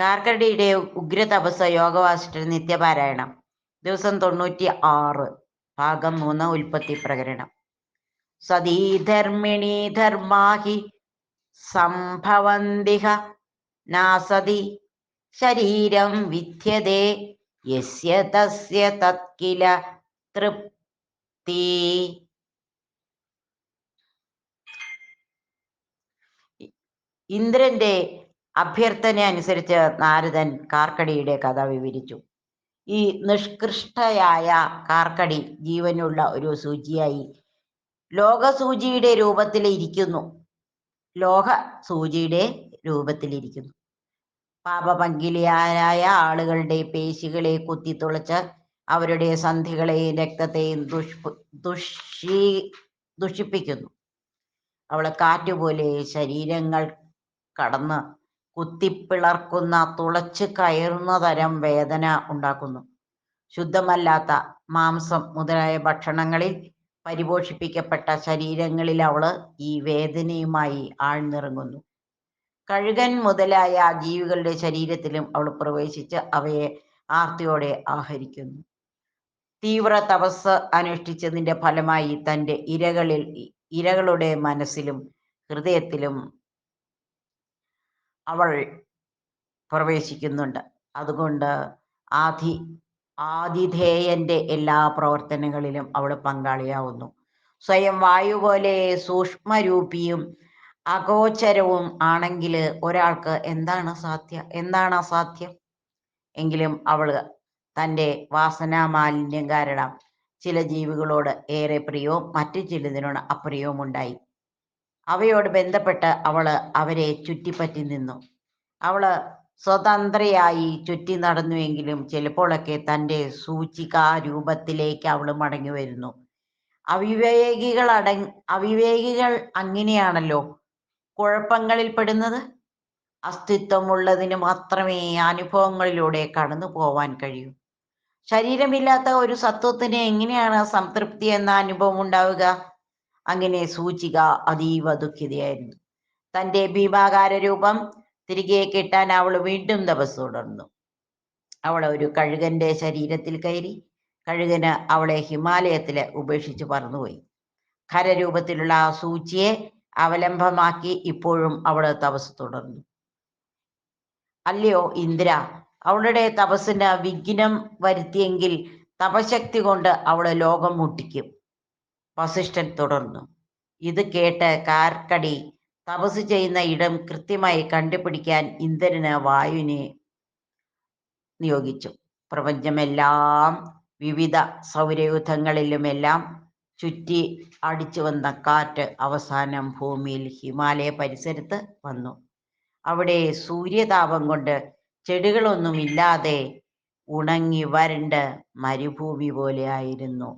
കാർക്കടിയുടെ ഉഗ്രതപസ് യോഗവാസിഷ്ഠ നിത്യപാരായണം. ദിവസം തൊണ്ണൂറ്റി ആറ് ഭാഗം മൂന്ന് ഉൽപ്പത്തി പ്രകരണം സതീധർമ്മിണി ധർമാഹി സംഭവന്തിഹ നാസതി. ശരീരം വിദ്യതേ യസ്യ തസ്യ തത്കില തൃപ്തി. ഇന്ദ്രന്റെ അഭ്യർത്ഥന അനുസരിച്ച് നാരദൻ കാർക്കടിയുടെ കഥ വിവരിച്ചു. ഈ നിഷ്കൃഷ്ടയായ കാർക്കടി ജീവനുള്ള ഒരു സൂചിയായി ലോകസൂചിയുടെ രൂപത്തിൽ ഇരിക്കുന്നു. ലോക സൂചിയുടെ രൂപത്തിലിരിക്കുന്നു പാപപങ്കിലിയാരായ ആളുകളുടെ പേശികളെ കുത്തിത്തുളച്ച് അവരുടെ സന്ധികളെയും രക്തത്തെയും ദുഷ് ദുഷി ദുഷിപ്പിക്കുന്നു. അവളെ കാറ്റുപോലെ ശരീരങ്ങൾ കടന്ന് കുത്തിപ്പിളർക്കുന്ന തുളച്ച് കയറുന്ന തരം വേദന ഉണ്ടാക്കുന്നു. ശുദ്ധമല്ലാത്ത മാംസം മുതലായ ഭക്ഷണങ്ങളിൽ പരിപോഷിപ്പിക്കപ്പെട്ട ശരീരങ്ങളിൽ അവൾ ഈ വേദനയുമായി ആഴ്ന്നിറങ്ങുന്നു. കഴുകൻ മുതലായ ജീവികളുടെ ശരീരത്തിലും അവൾ പ്രവേശിച്ച് അവയെ ആർത്തിയോടെ ആഹരിക്കുന്നു. തീവ്ര തപസ് അനുഷ്ഠിച്ചതിന്റെ ഫലമായി തന്റെ ഇരകളിൽ ഇരകളുടെ മനസ്സിലും ഹൃദയത്തിലും അവൾ പ്രവേശിക്കുന്നുണ്ട്. അതുകൊണ്ട് ആധി ആതിഥേയന്റെ എല്ലാ പ്രവർത്തനങ്ങളിലും അവൾ പങ്കാളിയാവുന്നു. സ്വയം വായു പോലെ സൂക്ഷ്മരൂപിയും അഗോചരവും ആണെങ്കിൽ ഒരാൾക്ക് എന്താണ് സാധ്യ എന്താണ് അസാധ്യം? എങ്കിലും അവൾ തന്റെ വാസനാമാലിന്യം കാരണം ചില ജീവികളോട് ഏറെ പ്രിയവും മറ്റു ചിലതിനോട് അപ്രിയവും ഉണ്ടായി അവയോട് ബന്ധപ്പെട്ട് അവൾ അവരെ ചുറ്റിപ്പറ്റി നിന്നു. അവൾ സ്വതന്ത്രയായി ചുറ്റി നടന്നുവെങ്കിലും ചിലപ്പോഴൊക്കെ തന്റെ സൂചികാ രൂപത്തിലേക്ക് അവൾ മടങ്ങി വരുന്നു. അവിവേകികൾ അട അവിവേകികൾ അങ്ങനെയാണല്ലോ കുഴപ്പങ്ങളിൽ പെടുന്നത്? അസ്തിത്വമുള്ളതിന് മാത്രമേ അനുഭവങ്ങളിലൂടെ കടന്നു പോവാൻ കഴിയൂ. ശരീരമില്ലാത്ത ഒരു സത്വത്തിന് എങ്ങനെയാണ് സംതൃപ്തി എന്ന അനുഭവം ഉണ്ടാവുക? അങ്ങനെ സൂചിക അതീവ ദുഃഖിതയായിരുന്നു. തന്റെ ഭീമാകാര രൂപം തിരികെ കിട്ടാൻ അവൾ വീണ്ടും തപസ് തുടർന്നു. അവൾ ഒരു കഴുകന്റെ ശരീരത്തിൽ കയറി കഴുകന് അവളെ ഹിമാലയത്തിലെ ഉപേക്ഷിച്ച് പറന്നുപോയി. ഖരരൂപത്തിലുള്ള ആ സൂചിയെ അവലംബമാക്കി ഇപ്പോഴും അവൾ തപസ് തുടർന്നു. അല്ലയോ ഇന്ദ്ര അവളുടെ തപസ്സിന് വിഘ്നം വരുത്തിയെങ്കിൽ തപശക്തി കൊണ്ട് അവൾ ലോകം മുട്ടിക്കും. വസിഷ്ഠൻ തുടർന്നു. ഇത് കേട്ട് കാർക്കടി തപസ് ചെയ്യുന്ന ഇടം കൃത്യമായി കണ്ടുപിടിക്കാൻ ഇന്ദ്രന് വായുവിനെ നിയോഗിച്ചു. പ്രപഞ്ചമെല്ലാം വിവിധ സൗരയുധങ്ങളിലുമെല്ലാം ചുറ്റി അടിച്ചു വന്ന കാറ്റ് അവസാനം ഭൂമിയിൽ ഹിമാലയ പരിസരത്ത് വന്നു. അവിടെ സൂര്യതാപം കൊണ്ട് ചെടികളൊന്നുമില്ലാതെ ഉണങ്ങി വരണ്ട് മരുഭൂമി പോലെ ആയിരുന്നു.